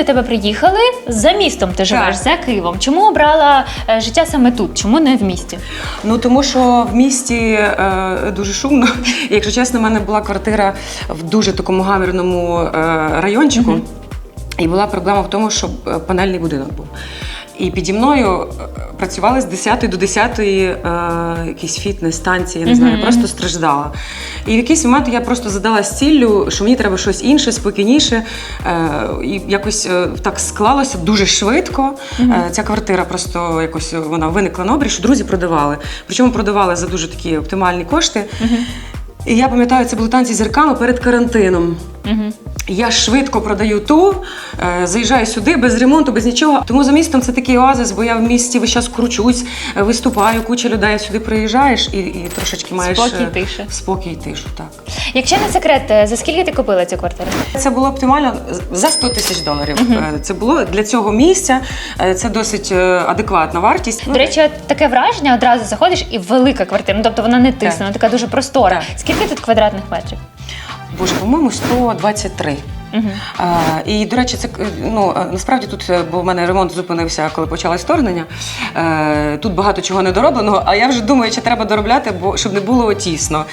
до тебе приїхали за містом. Ти живеш за Києвом. Чому обрала е, життя саме тут? Чому не в місті? Ну тому що в місті е, дуже шумно. Якщо чесно, в мене була квартира в дуже такому гамірному е, райончику. І була проблема в тому, що е, панельний будинок був. І піді мною е, працювали з 10 до 10 е, якісь фітнес-станції, я не знаю, я просто страждала. І в якийсь момент я просто задалась ціллю, що мені треба щось інше, спокійніше. Е, і якось е, так склалося дуже швидко. Е, ця квартира просто якось вона виникла на обрі, що друзі продавали. Причому продавали за дуже такі оптимальні кошти. І я пам'ятаю, це були танці зірками перед карантином. Я швидко продаю ту, е, заїжджаю сюди без ремонту, без нічого. Тому за містом це такий оазис, бо я в місті весь час кручусь, е, виступаю, куча людей сюди приїжджаєш і, і трошечки маєш Спокій, е, тиша. Спокій, тишу, так. Якщо не секрет, за скільки ти купила цю квартиру? Це було оптимально за 100 тисяч доларів. Е, Це було для цього місця. Це досить адекватна вартість. До речі, таке враження одразу заходиш і велика квартира. Ну тобто вона не тисна, вона така дуже простора. Так. Скільки тут квадратних метрів? Боже, по-моєму, 123. А, і, до речі, це ну е, насправді тут, е, бо в мене ремонт зупинився, коли почалось вторгнення. Е, тут багато чого недоробленого, а я вже думаю, чи треба доробляти, бо щоб не було тісно.